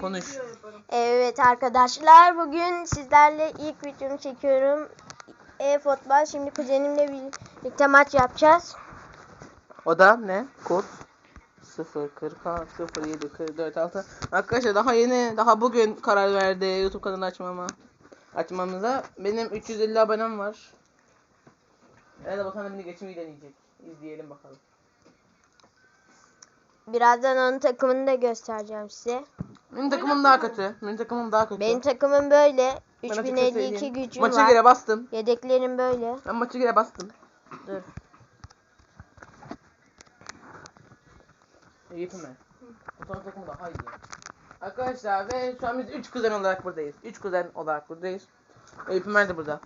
Konuş. Evet arkadaşlar bugün sizlerle ilk videomu çekiyorum. E-futbol. Şimdi kuzenimle birlikte maç yapacağız. O da ne? Kod 0 46 07 44 6. Arkadaşlar daha yeni daha bugün karar verdi YouTube kanalı açmama. Açmamıza. Benim 350 abonem var. Herhalde bakalım beni geçmeyi deneyecek. İzleyelim bakalım. Birazdan onun takımını da göstereceğim size. Benim takımım daha kötü. Benim takımım daha kötü. Benim takımım böyle. Ben açık 3052 söyleyeyim. gücüm Maça var. göre bastım. Yedeklerim böyle. Ben maça göre bastım. Dur. Yapayım ben. O zaman takım daha iyi. Arkadaşlar ve şu an biz 3 kuzen olarak buradayız. 3 kuzen olarak buradayız. Eyüp'üm de burada.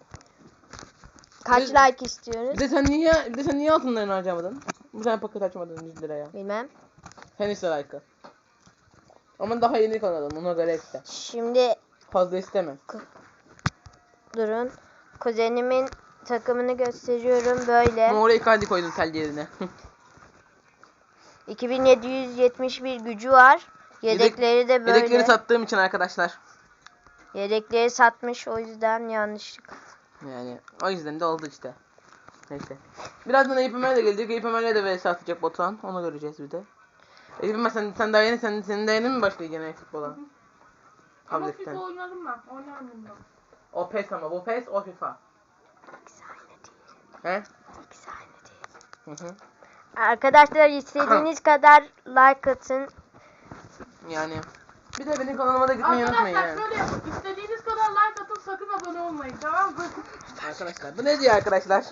Kaç Biz- like istiyoruz? Bir de sen niye bir de sen niye altınlarını harcamadın? Bir tane paket açmadın 100 liraya. Bilmem. Sen iste like'ı. Ama daha yeni kanalın ona göre iste. Şimdi Fazla isteme. durun. Kuzenimin takımını gösteriyorum böyle. Oraya Icardi koydum tel yerine. 2771 gücü var. Yedekleri de böyle. Yedekleri sattığım için arkadaşlar. Yedekleri satmış o yüzden yanlışlık. Yani o yüzden de oldu işte. Neyse. Birazdan Eyüp Ömer de gelecek. Eyüp Ömer'le de vs atacak Batuhan. Onu göreceğiz bir de. Ömer sen, sen daha yeni sen, senin daha yeni mi başlayacaksın gene futbola? Ama. FIFA oynadım ben. Oynarım bundan. O PES ama bu PES o FIFA. He? Hı hı. Arkadaşlar istediğiniz kadar like atın. Yani. Bir de benim kanalıma da gitmeyi unutmayın Arkadaşlar yani. şöyle yapın. İstediğiniz kadar like atın sakın abone olmayın tamam mı? Arkadaşlar bu ne diyor arkadaşlar?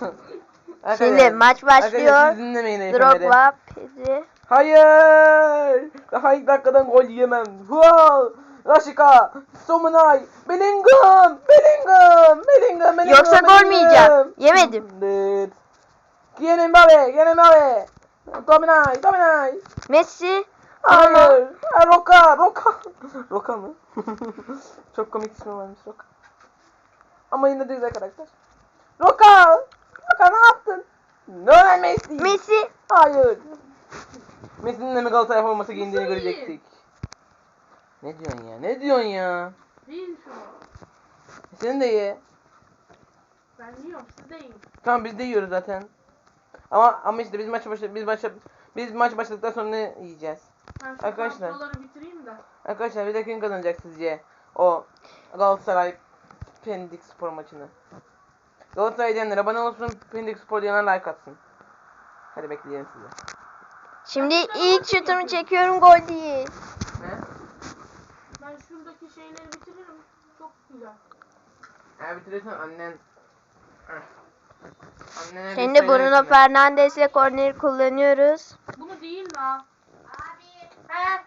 Şimdi maç Arkadaşlar başlıyor. siz dinlemeyin. Drogba, Pedri. Hayır! Daha ilk dakikadan gol yiyemem. Wow! Rashika, Somunay, Bellingham, Bellingham, Bellingham, Bellingham. Yoksa gol mü yiyeceğim? Yemedim. Evet. Kylian Mbappe, Kylian Mbappe. Dominay, Dominay. Messi. Hayır. Ha, Roka, Roka. Roka mı? Çok komik ismi varmış Roka. Ama yine de güzel karakter. Roka! Roka ne yaptın? Lionel Messi. Messi. Hayır. Messi'nin de mi Galatasaray forması giyindiğini Nasıl görecektik. Ne diyorsun ya? Ne diyorsun ya? Değil şunu. Senin de ye. Ben yiyorum siz de yiyin. Tamam biz de yiyoruz zaten. Ama ama işte biz maç başladık biz maç biz maç başladıktan sonra ne yiyeceğiz? Ben şu Arkadaşlar. bitireyim de. Arkadaşlar bir de kim kazanacak sizce? O Galatasaray Pendik Spor maçını. Galatasaray diyenler abone olsun, Pendik Spor diyenler like atsın. Hadi bekleyelim sizi. Şimdi ilk şutumu çekiyorum gol değil. Ne? Ben şuradaki şeyleri bitiririm. Çok güzel. Eğer bitirirsen annen... Annene Şimdi Bruno. Fernandes'le korneri kullanıyoruz. Bunu değil la. Abi. He.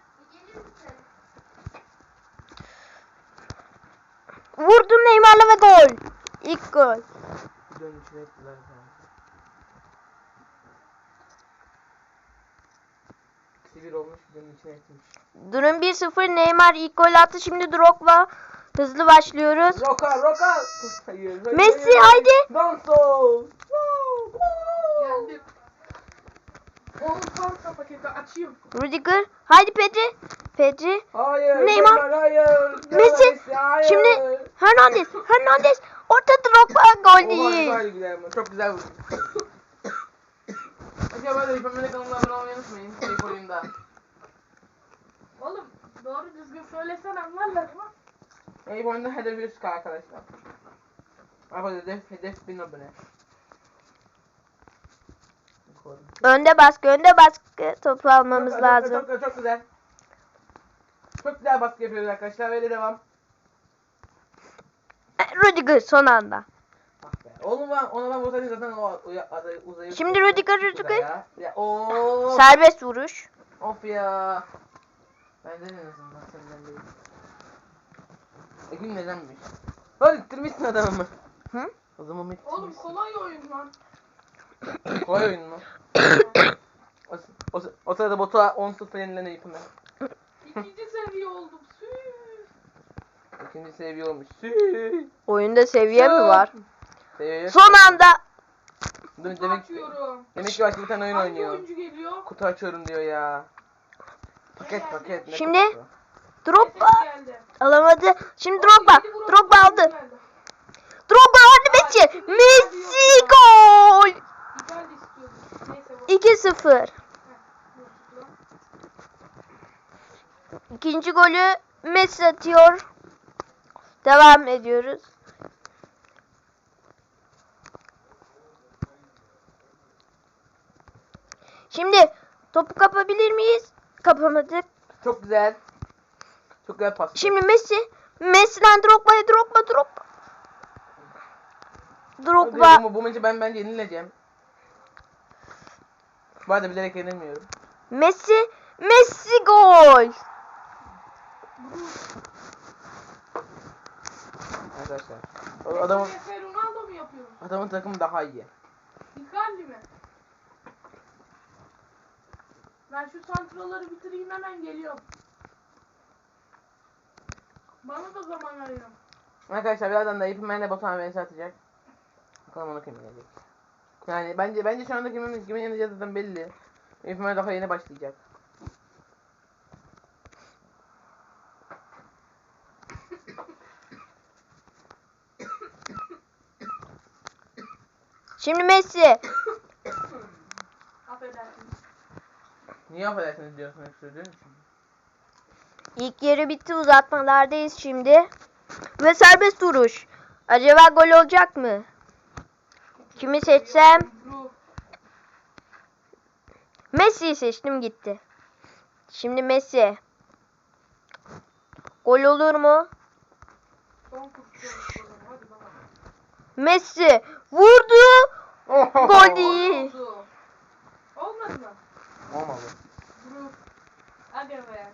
Vurdum Neymar'la ve gol. İlk gol. İçine ettiler İkisi bir olmuş videonun içine etmiş. Durum 1-0 Neymar ilk gol attı. Şimdi Drogba. Hızlı başlıyoruz. Roka Roka! Hayır, hayır, Messi hayır. haydi. Danso! Geldim. Paketi açayım. Rudiger. Haydi Pedri. Pedri. Hayır. Neymar. hayır. Messi. hayır. Şimdi Hernandez. Hernandez. Orta Drogba gol değil. Çok güzel bu. Acaba böyle yapımını kanalına abone olmayı unutmayın. Şey oyunda. Oğlum doğru düzgün söylesen anlarlar ama. Ey bu oyunda hedef 100k arkadaşlar. Abi hedef hedef 1000 abone. Önde baskı, önde baskı. Topu almamız Çok- lazım. Çok, çok, çok güzel. Çok güzel baskı yapıyoruz arkadaşlar. Böyle devam. Rudiger son anda. Oğlum ben ona ben vursaydım zaten o uzayıp. Şimdi Rudiger, Rudiger. Ya. Ya of. Serbest vuruş. Of ya. Benden en azından senden değil. E gün nedenmiş? Hadi ittirmişsin adamı. Hı? O zaman Oğlum ittirmişsin. kolay oyun lan. Kolay oyun mu? o, o, o sırada botu 10 0 yenilene yapın İkinci seviye oldum. Sü. İkinci seviye olmuş. Sü. Oyunda seviye mi var? Seviye yok. Son anda. Demek, Kutu demek, açıyorum. demek ki başka bir tane oyun Hangi oynuyor. oyuncu geliyor? Kutu açıyorum diyor ya. Paket paket. Ne Şimdi- kutusu? Drogba. Alamadı. Şimdi Drogba. Drogba aldı. Drogba hadi Messi. Messi gol. Icardi. Neyse bu. 2-0. İkinci golü Messi atıyor. Devam ediyoruz. Şimdi topu kapabilir miyiz? Kapamadık. Çok güzel. Çok güzel pas. Şimdi Messi. Messi'den Drogba'ya Drogba Drogba. Drogba. Bu, bu maçı ben bence yenileceğim. Bu arada bilerek yenilmiyorum. Messi. Messi gol. Arkadaşlar. Adamın, Messi Ronaldo mu yapıyor? adamın takımı daha iyi. Icardi mi? Ben şu santraları bitireyim hemen geliyorum. Bana da zaman arıyorum. Arkadaşlar birazdan da Ipmen'le Batuhan vs atacak. Bakalım onu kim yenecek. Yani bence bence şu anda kimin kimin yeneceği zaten belli. Ipmen daha yeni başlayacak. Şimdi Messi. Affedersiniz. Niye affedersiniz diyorsun hep söylediğin için. İlk yarı bitti uzatmalardayız şimdi. Ve serbest vuruş. Acaba gol olacak mı? Kimi seçsem? Messi'yi seçtim gitti. Şimdi Messi. Gol olur mu? Son kurtuyoruz. Hadi bakalım. Messi vurdu. Gol değil. Olmadı mı? Olmadı. Ru. Hadi be.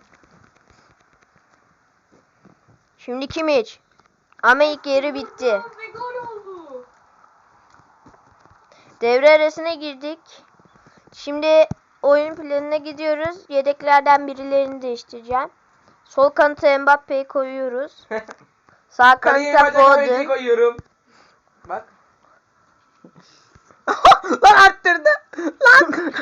Şimdi Kimiç. Ama ilk yarı bitti. Ve gol oldu. Devre arasına girdik. Şimdi oyun planına gidiyoruz. Yedeklerden birilerini değiştireceğim. Sol kanata Mbappe'yi koyuyoruz. Sağ kanata Foden. koyuyorum. Bak. Lan arttırdı. Lan.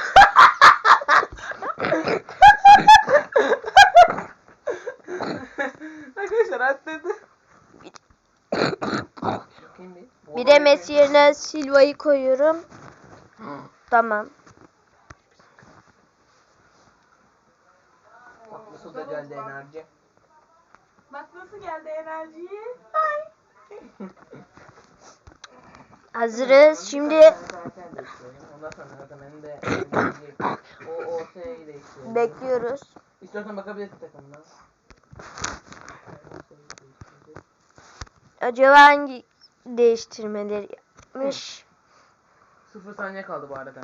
Arkadaşlar arttırdı. Bakayım bir. Bir de Messi yerine Silva'yı koyuyorum. Tamam. Bak nasıl da geldi enerji. Bak nasıl geldi enerji. Hazırız. Şimdi Ondan sonra zaten benim de o o şeyi değiştiriyorum. bekliyoruz. İstiyorsan bakabilirsin takımdan. Acaba hangi değiştirmeleri yapmış? Sıfır saniye kaldı bu arada.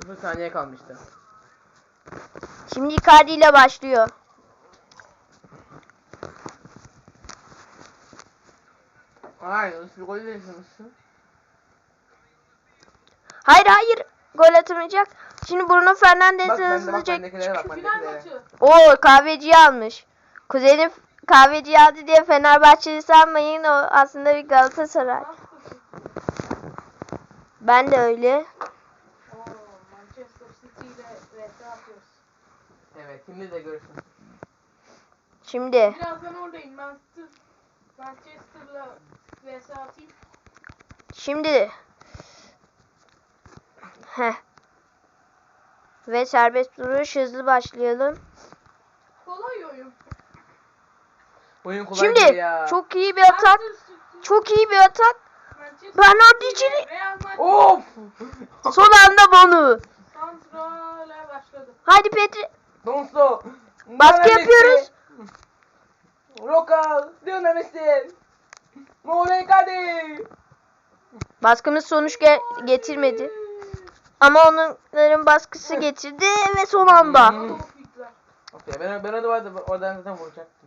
Sıfır saniye kalmıştı. Şimdi Icardi ile başlıyor. Hayır, üstü gol değiştirmişsin. Hayır hayır. Gol atamayacak. Şimdi Bruno Bak bak hızlıca bak maçı. Oo kahveciyi almış. Kuzenim kahveciyi aldı diye Fenerbahçeli sanmayın. O aslında bir Galatasaray. Ben de öyle. Oo. Evet, şimdi de görürsün. Şimdi Birazdan oradayım. Manchester Manchester'la vs atayım. şimdi Heh. Ve serbest vuruş hızlı başlayalım. Kolay oyun. Oyun kolay Şimdi ya. çok iyi bir atak. Çok iyi bir atak. Madrid Of! Son anda Bonu. Haydi Petri. Donso! Baskı yapıyoruz. Roka! Lionel Messi! Mole Icardi! Baskımız sonuç ge- getirmedi. Ama onların baskısı getirdi ve son anda. Ben, ben orada vardı, oradan zaten vuracaktım.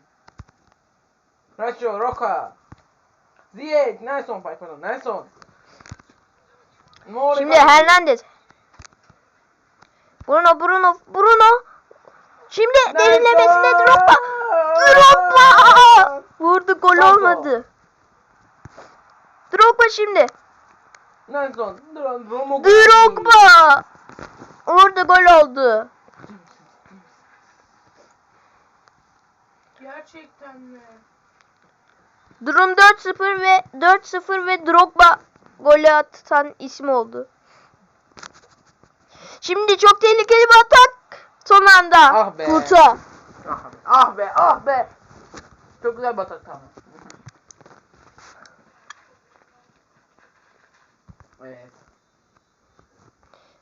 Racho, Roka! Ziyech, Nelson, pay pardon, Nelson! Mole Şimdi. Hernandez. Bruno, Bruno, Bruno. Şimdi derinlemesine Nelson! Drogba. Drogba! Vurdu gol Bravo. olmadı. Drogba şimdi. Nelson, Dro- Romo Drogba. Orada gol oldu. Gerçekten mi? Durum 4-0 ve 4-0 ve Drogba golü atan isim oldu. Şimdi çok tehlikeli bir atak. Son anda. Ah be. Kurtu. Ah be, ah be, ah be. Çok güzel batak tamam. Evet.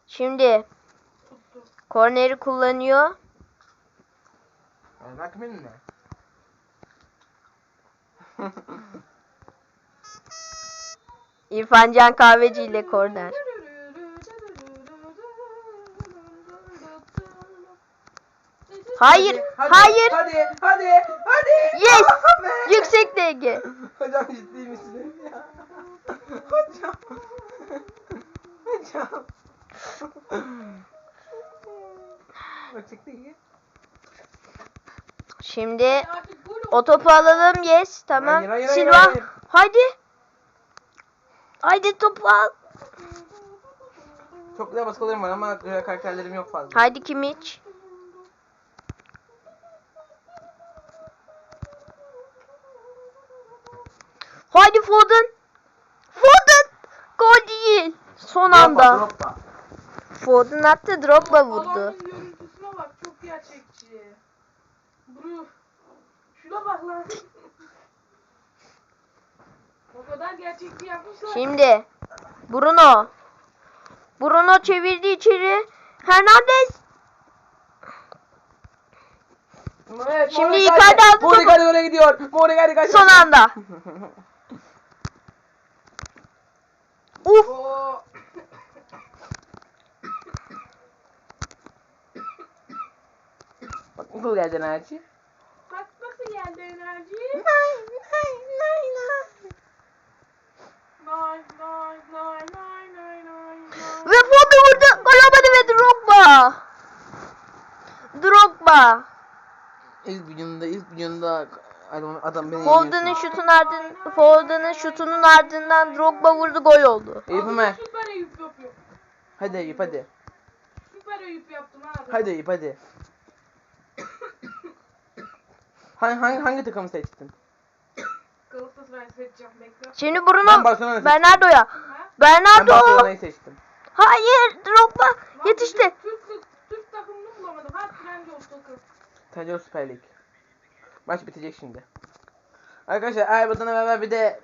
Şimdi korneri kullanıyor. Oynak ne? İrfan Can Kahveci ile korner. Hayır, Hadi, hayır. Hadi, hadi, hadi. Yes. Yüksek DG. Hocam ciddi misiniz ya? Hocam. Hocam. Açık değil. Şimdi. O topu alalım. Yes. Tamam. Hayır, hayır, hayır, Silva. hayır. Haydi. Haydi topu al. Çok güzel baskılarım var ama güzel karakterlerim yok fazla. Haydi Kimiç. Haydi Foden. Foden. Gol değil. Son anda. droppa. Foden attı. Drogba vurdu. Alanın görüntüsüne bak çok gerçekçi. Bru. Şuna bak lan. o kadar gerçekçi yapmışlar. Şimdi Bruno. Bruno çevirdi içeri. Hernandez. Evet, Şimdi. Icardi aldı topu. Moricardi oraya gidiyor. Moricardi kaçtı. Son anda. Uf. Oo. Bak nasıl geldi enerji? Enerji. Nay nay nay nay. Nay nay nay nay nay nay nay. Ve Foden vurdu. Gol olmadı ve Drogba. Drogba. İlk videomda ilk videomda adam, adam beni Foden'ın şutun ardından Foden'ın şutunun ardından Drogba vurdu gol oldu. Eyüp Abi Ömer. Süper Eyüp yapıyor. Hadi Eyüp hadi. Süper Eyüp yaptım ha. Hadi Eyüp hadi. Hangi, hangi, hangi takımı seçtin? Galatasaray seçeceğim bekle. Şimdi Bruno Ben Barcelona'yı seçtim. Bernardo'ya. Ben Bernardo. Barcelona'yı seçtim. Hayır Drogba Lan yetişti. bizim Türk, Türk takımını bulamadım. Ha Trendyol takım. Tanrı Süper Lig. Maç bitecek şimdi. Arkadaşlar eğer bundan beraber bir de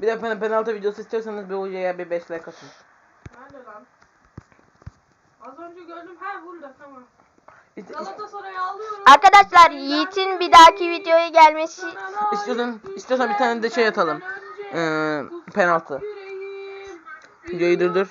bir de pen- penaltı videosu istiyorsanız bir videoya bir 5 like atın. Nerede lan? Az önce gördüm. Ha burada tamam. Galatasaray'ı alıyorum. Arkadaşlar Yiğit'in bir dahaki videoya gelmesi İstiyorsan- istiyorsan bir tane de şey atalım. Ee, penaltı. Videoyu durdur.